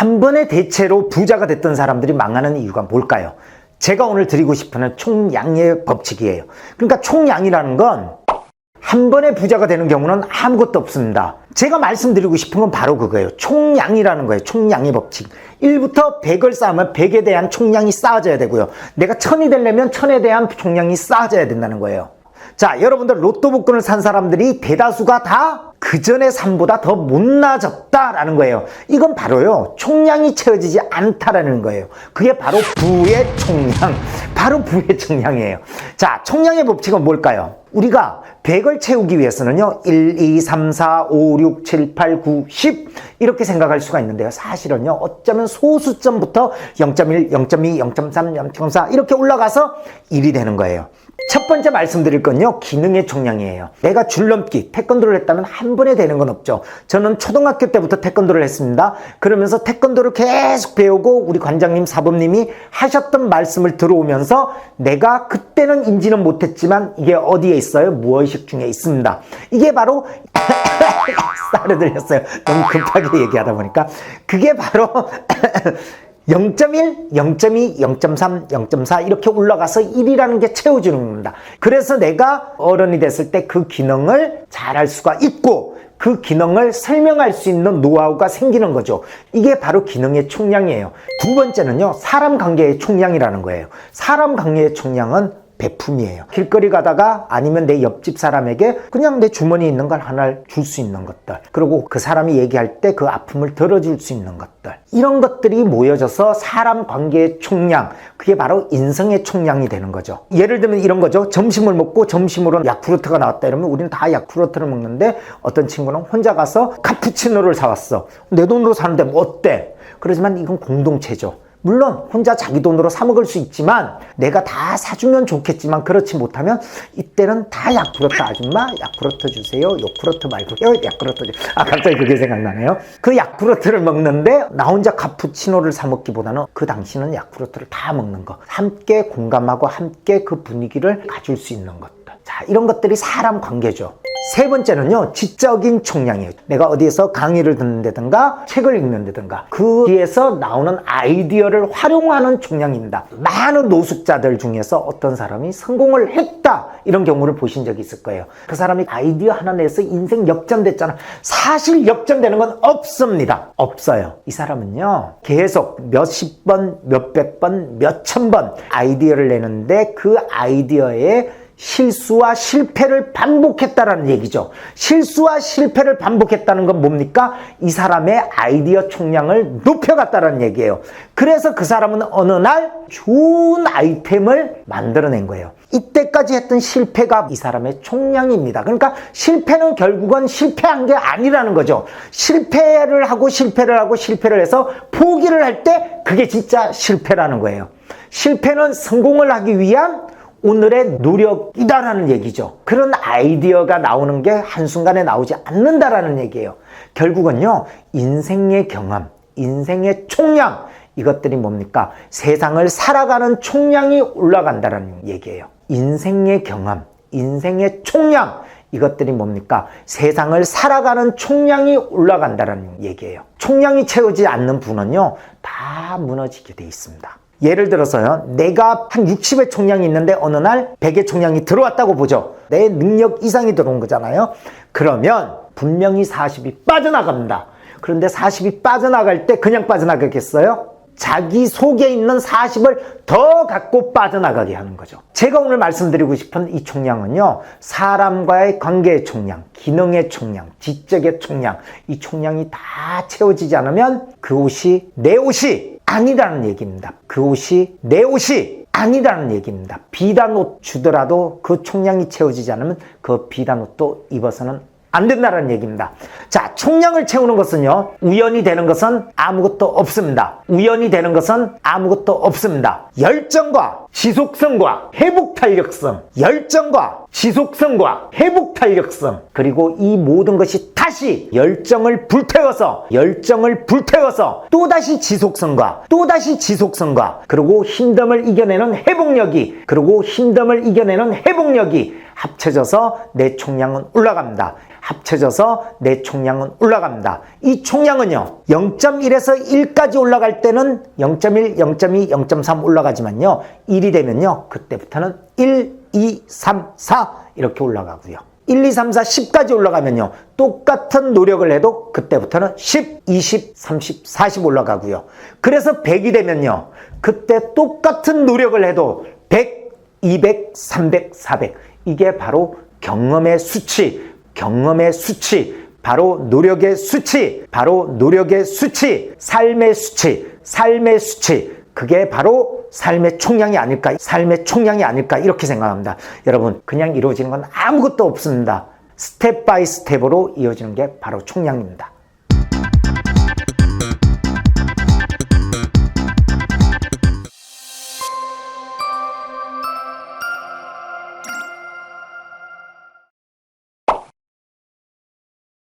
한 번의 대체로 부자가 됐던 사람들이 망하는 이유가 뭘까요? 제가 오늘 드리고 싶은 총양의 법칙이에요. 그러니까 총양이라는 건 한 번에 부자가 되는 경우는 아무것도 없습니다. 제가 말씀드리고 싶은 건 바로 그거예요. 총량이라는 거예요. 총량의 법칙. 1부터 100을 쌓으면 100에 대한 총량이 쌓아져야 되고요. 내가 1000이 되려면 1000에 대한 총량이 쌓아져야 된다는 거예요. 자, 여러분들 로또 복권을 산 사람들이 대다수가 다 그 전의 삶보다 더 못나졌다라는 거예요. 이건 바로요, 총량이 채워지지 않다라는 거예요. 그게 바로 부의 총량. 바로 부의 총량이에요. 자, 총량의 법칙은 뭘까요? 우리가 100을 채우기 위해서는요, 1, 2, 3, 4, 5, 6, 7, 8, 9, 10 이렇게 생각할 수가 있는데요. 사실은요, 어쩌면 소수점부터 0.1, 0.2, 0.3, 0.4 이렇게 올라가서 1이 되는 거예요. 첫 번째 말씀드릴 건요, 기능의 총량이에요. 내가 줄넘기, 태권도를 했다면 한 번에 되는 건 없죠. 저는 초등학교 때부터 태권도를 했습니다. 그러면서 태권도를 계속 배우고 우리 관장님, 사범님이 하셨던 말씀을 들어오면서 내가 그때는 인지는 못했지만 이게 어디에 있어요? 무의식 중에 있습니다. 이게 바로 쌀을 들렸어요. 너무 급하게 얘기하다 보니까 그게 바로 0.1, 0.2, 0.3, 0.4 이렇게 올라가서 1이라는 게 채워주는 겁니다. 그래서 내가 어른이 됐을 때 그 기능을 잘할 수가 있고 그 기능을 설명할 수 있는 노하우가 생기는 거죠. 이게 바로 기능의 총량이에요. 두 번째는요, 사람 관계의 총량이라는 거예요. 사람 관계의 총량은 배품이에요. 길거리 가다가 아니면 내 옆집 사람에게 그냥 내 주머니에 있는 걸 하나를 줄 수 있는 것들. 그리고 그 사람이 얘기할 때 그 아픔을 들어줄 수 있는 것들. 이런 것들이 모여져서 사람 관계의 총량. 그게 바로 인성의 총량이 되는 거죠. 예를 들면 이런 거죠. 점심을 먹고 점심으로 야쿠르트가 나왔다 이러면 우리는 다 야쿠르트를 먹는데 어떤 친구는 혼자 가서 카푸치노를 사왔어. 내 돈으로 사는데 뭐 어때? 그러지만 이건 공동체죠. 물론 혼자 자기 돈으로 사 먹을 수 있지만 내가 다 사주면 좋겠지만 그렇지 못하면 이때는 다 야쿠르트 아줌마 야쿠르트 주세요 요쿠르트 말고요 야쿠르트 주... 아 갑자기 그게 생각나네요. 그 야쿠르트를 먹는데 나 혼자 카푸치노를 사 먹기보다는 그 당시는 야쿠르트를 다 먹는 거. 함께 공감하고 함께 그 분위기를 가질 수 있는 것들 자 이런 것들이 사람 관계죠 세 번째는요, 지적인 총량이에요. 내가 어디에서 강의를 듣는다든가, 책을 읽는다든가, 그 뒤에서 나오는 아이디어를 활용하는 총량입니다. 많은 노숙자들 중에서 어떤 사람이 성공을 했다, 이런 경우를 보신 적이 있을 거예요. 그 사람이 아이디어 하나 내서 인생 역전됐잖아. 사실 역전되는 건 없습니다. 없어요. 이 사람은요, 계속 몇십 번, 몇백 번, 몇천 번 아이디어를 내는데 그 아이디어에 실수와 실패를 반복했다라는 얘기죠. 실수와 실패를 반복했다는 건 뭡니까? 이 사람의 아이디어 총량을 높여갔다라는 얘기예요. 그래서 그 사람은 어느 날 좋은 아이템을 만들어낸 거예요. 이때까지 했던 실패가 이 사람의 총량입니다. 그러니까 실패는 결국은 실패한 게 아니라는 거죠. 실패를 하고 실패를 하고 실패를 해서 포기를 할 때 그게 진짜 실패라는 거예요. 실패는 성공을 하기 위한 오늘의 노력이다라는 얘기죠. 그런 아이디어가 나오는 게 한순간에 나오지 않는다라는 얘기예요. 결국은요, 인생의 경험, 인생의 총량, 이것들이 뭡니까? 세상을 살아가는 총량이 올라간다라는 얘기예요. 인생의 경험, 인생의 총량, 이것들이 뭡니까? 세상을 살아가는 총량이 올라간다라는 얘기예요. 총량이 채우지 않는 분은요, 다 무너지게 돼 있습니다. 예를 들어서요, 내가 한 60의 총량이 있는데 어느 날 100의 총량이 들어왔다고 보죠. 내 능력 이상이 들어온 거잖아요. 그러면 분명히 40이 빠져나갑니다. 그런데 40이 빠져나갈 때 그냥 빠져나가겠어요? 자기 속에 있는 40을 더 갖고 빠져나가게 하는 거죠. 제가 오늘 말씀드리고 싶은 이 총량은요, 사람과의 관계의 총량, 기능의 총량, 지적의 총량, 이 총량이 다 채워지지 않으면 그 옷이 내 옷이 아니라는 얘기입니다. 그 옷이 내 옷이 아니라는 얘기입니다. 비단 옷 주더라도 그 총량이 채워지지 않으면 그 비단 옷도 입어서는 안 된다는 얘기입니다. 자, 총량을 채우는 것은요, 우연이 되는 것은 아무것도 없습니다. 우연이 되는 것은 아무것도 없습니다. 열정과 지속성과 회복 탄력성, 열정과 지속성과 회복 탄력성, 그리고 이 모든 것이 다시 열정을 불태워서, 열정을 불태워서 또다시 지속성과, 또다시 지속성과, 그리고 힘듦을 이겨내는 회복력이, 그리고 힘듦을 이겨내는 회복력이 합쳐져서 내 총량은 올라갑니다. 합쳐져서 내 총량은 올라갑니다. 이 총량은요, 0.1에서 1까지 올라갈 때는 0.1, 0.2, 0.3 올라가지만요, 1이 되면요, 그때부터는 1, 2, 3, 4 이렇게 올라가고요. 1, 2, 3, 4, 10까지 올라가면요. 똑같은 노력을 해도 그때부터는 10, 20, 30, 40 올라가고요. 그래서 100이 되면요. 그때 똑같은 노력을 해도 100, 200, 300, 400. 이게 바로 경험의 수치, 경험의 수치, 바로 노력의 수치, 바로 노력의 수치, 삶의 수치, 삶의 수치. 그게 바로 삶의 총량이 아닐까, 삶의 총량이 아닐까, 이렇게 생각합니다. 여러분, 그냥 이루어지는 건 아무것도 없습니다. 스텝 바이 스텝으로 이어지는 게 바로 총량입니다.